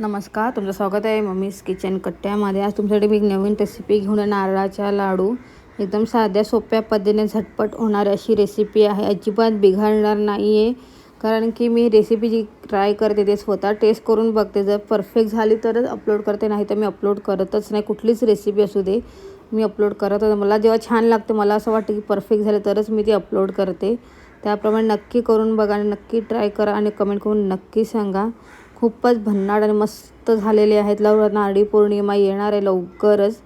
नमस्कार तुमचं स्वागत आहे मम्मीज किचन कट्ट्यामध्ये. आज तुमच्यासाठी मी एक नवीन रेसिपी घेऊन नारळाच्या लाडू. एकदम साध्या सोप्या पद्धतीने झटपट होणारी अशी रेसिपी आहे. अजिबात बिघडणार नाही आहे कारण की मी रेसिपी जी ट्राय करते ते स्वतः टेस्ट करून बघते. जर परफेक्ट झाली तरच अपलोड करते नाही तर मी अपलोड करतच नाही. कुठलीच रेसिपी असू दे मी अपलोड करत मला जेव्हा छान लागते मला असं वाटतं की परफेक्ट झाले तरच मी ती अपलोड करते. त्याप्रमाणे नक्की करून बघा आणि नक्की ट्राय करा आणि कमेंट करून नक्की सांगा. खूपच भन्नाट आणि मस्त झालेले आहेत. लवकर नारळी पौर्णिमा येणार आहे लवकरच.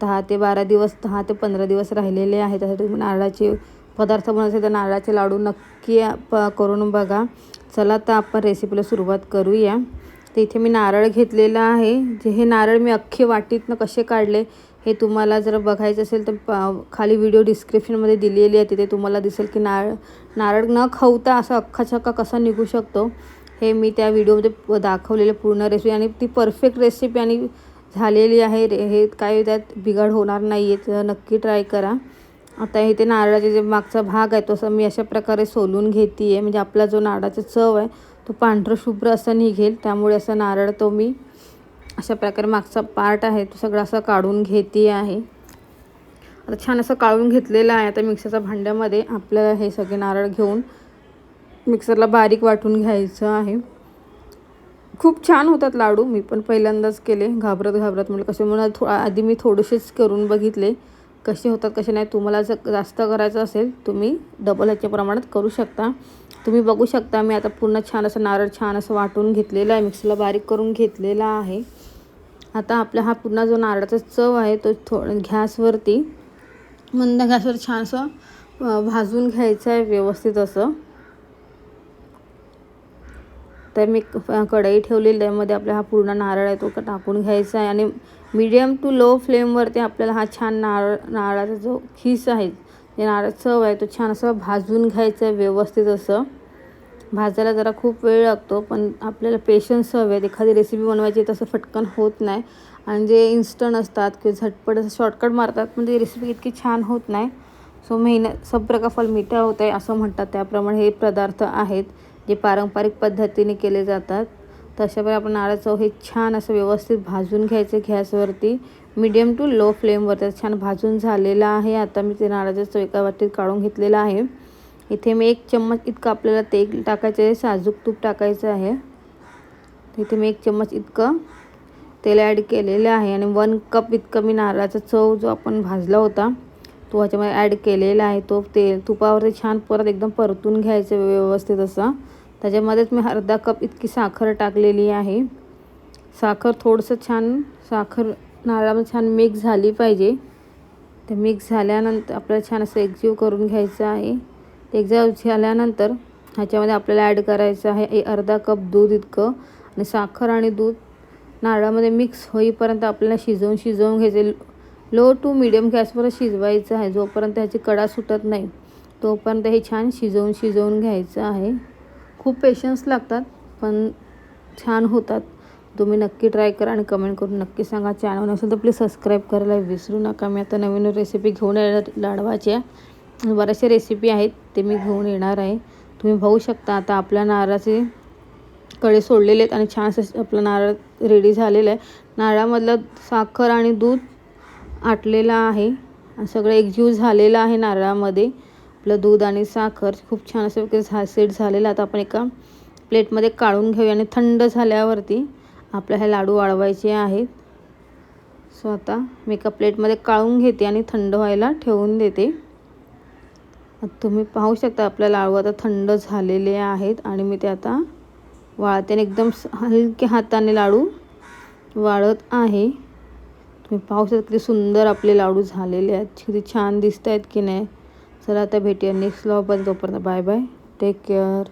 दहा ते बारा दिवस दहा ते पंधरा दिवस राहिलेले आहेत. त्यासाठी तुम्ही नारळाचे पदार्थ बनवायचे तर नारळाचे लाडू नक्की प करून बघा. चला तर आपण रेसिपीला सुरुवात करूया. तर इथे मी नारळ घेतलेला आहे. जे हे नारळ मी अख्खे वाटीतनं कसे काढले हे तुम्हाला जर बघायचं असेल तर खाली व्हिडिओ डिस्क्रिप्शनमध्ये दिलेली आहे. तिथे तुम्हाला दिसेल की नारळ नारळ न खवता असा अख्खा छक्का कसा निघू शकतो. हे मी त्या व्हिडिओमध्ये दाखवलेलं पूर्ण रेसिपी आणि ती परफेक्ट रेसिपी आणि झालेली आहे. रे हे काय त्यात बिघाड होणार नाही आहे तर नक्की ट्राय करा. आता इथे नारळाचे जे मागचा भाग आहे तो मी अशा प्रकारे सोलून घेते आहे म्हणजे आपला जो नारळाचा चव आहे तो पांढरं शुभ्र असं निघेल. त्यामुळे असं नारळ तो मी अशा प्रकारे मागचा पार्ट आहे तो सगळा असा काढून घेते आहे. आता छान असं काढून घेतलेलं आहे. आता मिक्सरच्या भांड्यामध्ये आपल्याला हे सगळे नारळ घेऊन मिक्सरला बारीक वाटून घ्यायचं आहे. खूप छान होतात लाडू. मी पण पहिल्यांदाच केले. घाबरत घाबरत म्हणजे कसे म्हणून थो आधी मी थोडेसेच करून बघितले. कसे होतात कसे नाही तुम्हाला जर जास्त करायचं असेल तुम्ही डबल ह्याच्या प्रमाणात करू शकता. तुम्ही बघू शकता मी आता पूर्ण छान असं नारळ छान असं वाटून घेतलेलं आहे. मिक्सरला बारीक करून घेतलेला आहे. आता आपला हा पुन्हा जो नारळाचा चव आहे तो थो गॅसवरती मंद गॅसवर छान असं भाजून घ्यायचं आहे व्यवस्थित असं. तर मी कढई ठेवलेली त्यामध्ये आपला हा पूर्ण नारळ आहे तो टाकून घ्यायचा आहे. आणि मीडियम टू लो फ्लेमवरती आपल्याला हा छान नारळ नारळाचा जो खीस आहे जे नारळ चव आहे तो छान असं भाजून घ्यायचं आहे व्यवस्थित असं. भाजायला जरा खूप वेळ लागतो पण आपल्याला पेशन्स हवे आहेत एखादी रेसिपी बनवायची तसं फटकन होत नाही. आणि जे इन्स्टंट असतात किंवा झटपट असं शॉर्टकट मारतात पण ती रेसिपी इतकी छान होत नाही. सो मेहनत सब्र का फल मिठा होत आहे असं म्हणतात. त्याप्रमाणे हे पदार्थ आहेत. जे पारंपरिक पद्धतीने केले जातात तशाप्रकारे आपण नारळाचं हे छान असं व्यवस्थित भाजून घ्यायचं गॅसवरती. मीडियम टू लो फ्लेमवरती छान भाजून झालेलं आहे. आता मी ते नारळाचं एका वाटीत काढून घेतलेलं आहे. इथे मी एक चम्मच इतकं आपल्याला तेल टाकायचं आहे. साजूक तूप टाकायचं आहे. इथे मी एक चम्मच इतकं तेल ॲड केलेलं आहे आणि वन कप इतकं मी नारळाचा चव जो आपण भाजला होता तो ह्याच्यामध्ये ॲड केलेला आहे. तो तेल तुपावरती छान परत एकदम परतून घ्यायचं व्यवस्थित असं. त्याच्यामध्येच मी अर्धा कप इतकी साखर टाकलेली आहे. साखर थोडंसं छान साखर नारळामध्ये छान मिक्स झाली पाहिजे. ते मिक्स झाल्यानंतर आपल्याला छान असं एकजीव करून घ्यायचं आहे. एकजीव झाल्यानंतर ह्याच्यामध्ये आपल्याला ॲड करायचं आहे अर्धा कप दूध इतकं आणि साखर आणि दूध नारळामध्ये मिक्स होईपर्यंत आपल्याला शिजवून शिजवून घ्यायचे. लो टू मिडियम गॅसवर शिजवायचं आहे. जोपर्यंत ह्याची कडा सुटत नाही तोपर्यंत हे छान शिजवून शिजवून घ्यायचं आहे. खूप पेशन्स लागतात पण छान होतात. तुम्ही नक्की ट्राय करा आणि कमेंट करून नक्की सांगा. चॅनल असेल तर प्लीज सबस्क्राईब करायला विसरू नका. मी आता नवीन रेसिपी घेऊन येणार लाडवाच्या बऱ्याचशा रेसिपी आहेत ते मी घेऊन येणार आहे. तुम्ही पाहू शकता आता आपल्या नारळाचे कडे सोडलेले आहेत आणि छान असं आपला नारळ रेडी झालेला आहे. नारळामधलं साखर आणि दूध आटलेला आहे. सगळं एकजीव झालेलं आहे नारळामध्ये. आपलं दूध आणि साखर खूप छान असं झा सेट झालेलं आता आपण एका प्लेटमध्ये काढून घेऊया आणि थंड झाल्यावरती आपल्या हे लाडू वाळवायचे आहेत. सो आता मी एका प्लेटमध्ये काढून घेते आणि थंड व्हायला ठेवून देते. तुम्ही पाहू शकता आपल्या लाडू आता थंड झालेले आहेत आणि मी ते आता वाळते आणि एकदम हलक्या हाताने लाडू वाळत आहे. तुम्ही पाहू शकता किती सुंदर आपले लाडू झालेले आहेत. किती छान दिसत आहेत की नाही. चला आता भेटूया नेक्स्ट पण तोपर्यंत. Bye bye take care